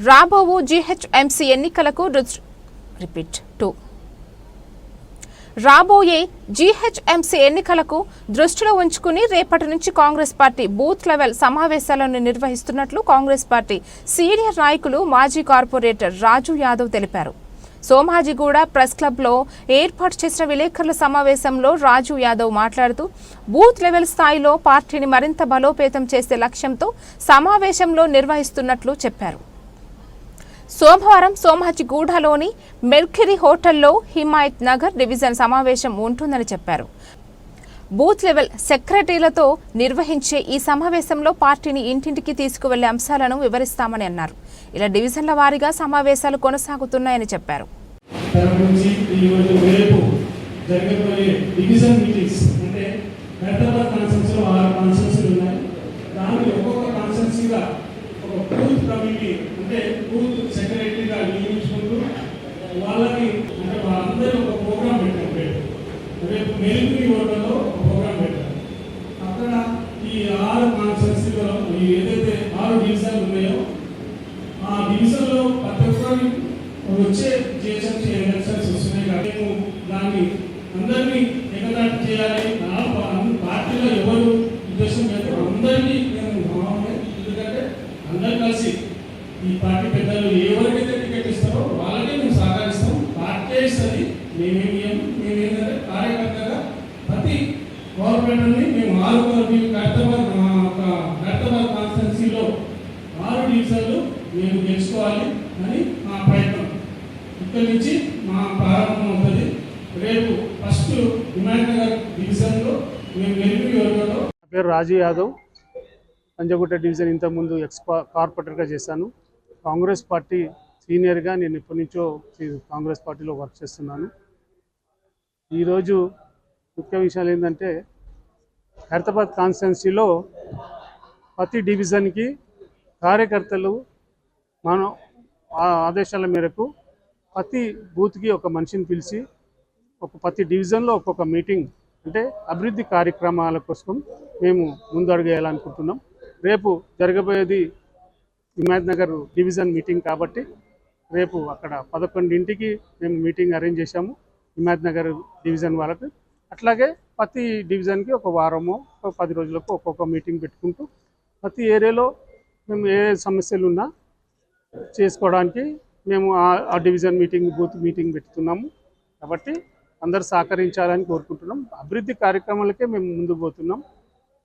రాబోవు జీహెచ్ఎంసీ ఎన్నికలకు repeat two. రాబోయే జీహెచ్ఎంసీ ఎన్నికలకు దృష్టిలో ఉంచుకుని రేపటి నుంచి కాంగ్రెస్ పార్టీ బూత్ లెవెల్ సమావేశాలను నిర్వహిస్తున్నట్లు కాంగ్రెస్ పార్టీ సీనియర్ నాయకులు మాజీ కార్పొరేటర్ రాజు యాదవ్ తెలిపారు. సోమాజిగూడ ప్రెస్ క్లబ్లో ఏర్పాటు చేసిన విలేకరుల సమావేశంలో రాజు యాదవ్ మాట్లాడుతూ బూత్ లెవెల్ స్థాయిలో పార్టీని మరింత బలోపేతం చేసే లక్ష్యంతో సమావేశంలో నిర్వహిస్తున్నట్లు చెప్పారు. సోమవారం సోమాజిగూడలోని మెర్క్యూరీ హోటల్లో హిమాయత్ నగర్ డివిజన్ సమావేశం ఉంటుందని చెప్పారు. బూత్ లెవెల్ సెక్రటరీలతో నిర్వహించే ఈ సమావేశంలో పార్టీని ఇంటింటికి తీసుకువెళ్ళే అంశాలను వివరిస్తామని అన్నారు. ఇలా డివిజన్ల వారీగా సమావేశాలు కొనసాగుతున్నాయని చెప్పారు. జరగబోయే డివిజన్ మీటింగ్స్ అంటే హైదరాబాద్ కాన్స్టెన్సీలో ఆరు కాన్స్టెన్సీలు ఉన్నాయి దానికి ఒక్కొక్క కాన్స్టెన్సీగా ఒక బూత్ కమిటీ అంటే బూత్ సెక్రటరీగా నియమించుకుంటూ వాళ్ళకి అంటే వాళ్ళందరూ ఒక ప్రోగ్రామ్ పెట్టాం రేపు. రేపు మెరుగుని ఓటర్లో ఒక ప్రోగ్రామ్ పెట్టాం అక్కడ ఈ ఆరు సంస్థలో ఈ ఏదైతే ఆరు డివిజన్లు ఉన్నాయో ఆ డివిజన్లో ప్రతి ఒక్కరి వచ్చే జిహెచ్ఎంసీ ఎలక్షన్స్ వస్తున్నాయి కాబట్టి మేము దాన్ని అందరినీ ఎగదాటి చేయాలి. నా పార్టీలో ఎవరు ఉద్దేశం లేదు అందరినీ మేము భావమే ఎందుకంటే అందరు కలిసి ఈ పార్టీ పెద్దలు ఎవరికి మేమేం మేమేమి మేమేంటంటే కార్యకర్తగా ప్రతి గవర్నమెంట్ని మేము ఆరు వరకు ఖైరతాబాద్ మా యొక్క ఖైరతాబాద్ కాన్స్టిట్యున్సీలో ఆరు డివిజన్లు మేము గెలుచుకోవాలి అని మా ప్రయత్నం. ఇక్కడి నుంచి మా ప్రారంభం అవుతుంది. రేపు ఫస్ట్ హిమాయత్ నగర్ డివిజన్లో మేము వెలుగు వర్గంలో నా పేరు రాజు యాదవ్. పంజగుట్ట డివిజన్ ఇంతకుముందు ఎక్స్ కార్పొరేటర్గా చేశాను. కాంగ్రెస్ పార్టీ సీనియర్గా నేను ఇప్పటి నుంచో కాంగ్రెస్ పార్టీలో వర్క్ చేస్తున్నాను. ఈరోజు ముఖ్య విషయాలు ఏంటంటే హైదరాబాద్ కాన్స్టిట్యున్సీలో ప్రతి డివిజన్కి కార్యకర్తలు మనం ఆ ఆదేశాల మేరకు ప్రతి బూత్కి ఒక మనిషిని పిలిచి ఒక ప్రతి డివిజన్లో ఒక్కొక్క మీటింగ్ అంటే అభివృద్ధి కార్యక్రమాల కోసం మేము ముందడుగేయాలనుకుంటున్నాం. రేపు జరగబోయేది హిమాయత్ నగర్ డివిజన్ మీటింగ్ కాబట్టి రేపు అక్కడ పదకొండింటికి మేము మీటింగ్ అరేంజ్ చేశాము. హిమాయత్ నగర్ డివిజన్ వాళ్ళకి. అట్లాగే ప్రతి డివిజన్కి ఒక వారమో ఒక పది రోజులకు ఒక్కొక్క మీటింగ్ పెట్టుకుంటూ ప్రతి ఏరియాలో మేము ఏ సమస్యలు ఉన్నా చేసుకోవడానికి మేము ఆ- ఆ డివిజన్ మీటింగ్ బూత్ మీటింగ్ పెడుతున్నాము కాబట్టి అందరు సహకరించాలని కోరుకుంటున్నాం. అభివృద్ధి కార్యక్రమాలకే మేము ముందుకు పోతున్నాం.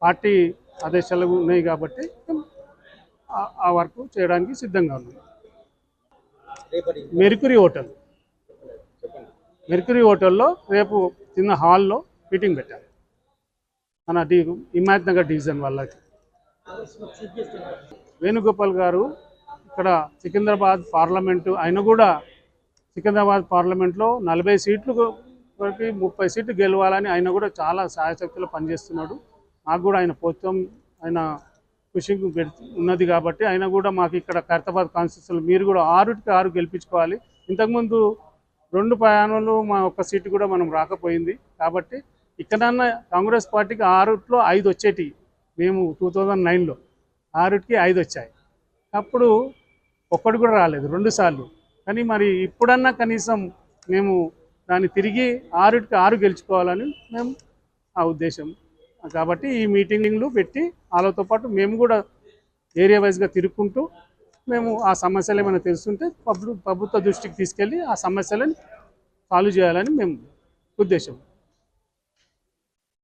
పార్టీ ఆదేశాలు ఉన్నాయి కాబట్టి ఆ వర్క్ చేయడానికి సిద్ధంగా ఉన్నాం. Mercury hotel. మెర్క్యూరీ హోటల్లో రేపు చిన్న హాల్లో మీటింగ్ పెట్టారు. మన డి హిమాయత్ నగర్ డివిజన్ వాళ్ళకి వేణుగోపాల్ గారు ఇక్కడ సికింద్రాబాద్ పార్లమెంటు ఆయన కూడా సికింద్రాబాద్ పార్లమెంట్లో నలభై సీట్లు వరకు ముప్పై సీట్లు గెలవాలని ఆయన కూడా చాలా సాయశక్తిలో పనిచేస్తున్నాడు. మాకు కూడా ఆయన ప్రభుత్వం ఆయన కృషి ఉన్నది కాబట్టి ఆయన కూడా మాకు ఇక్కడ ఖైరతాబాద్ కాన్స్టిట్యూషన్ మీరు కూడా ఆరుటికి ఆరు గెలిపించుకోవాలి. ఇంతకుముందు రెండు ప్రయాణాలు మా ఒక్క సీటు కూడా మనం రాకపోయింది. కాబట్టి ఇక్కడన్నా కాంగ్రెస్ పార్టీకి ఆరుట్లో ఐదు వచ్చేటి. మేము టూ థౌజండ్ నైన్లో ఆరుకి ఐదు వచ్చాయి. అప్పుడు ఒక్కడు కూడా రాలేదు రెండు సార్లు. కానీ మరి ఇప్పుడన్నా కనీసం మేము దాన్ని తిరిగి ఆరుకి ఆరు గెలుచుకోవాలని మేము ఆ ఉద్దేశం. కాబట్టి ఈ మీటింగ్లు పెట్టి వాళ్ళతో పాటు మేము కూడా ఏరియా వైజ్గా తిరుక్కుంటూ మేము ఆ సమస్యలు ఏమైనా తెలుస్తుంటే ప్రభుత్వ దృష్టికి తీసుకెళ్ళి ఆ సమస్యలను సాల్వ్ చేయాలని మేము ఉద్దేశం.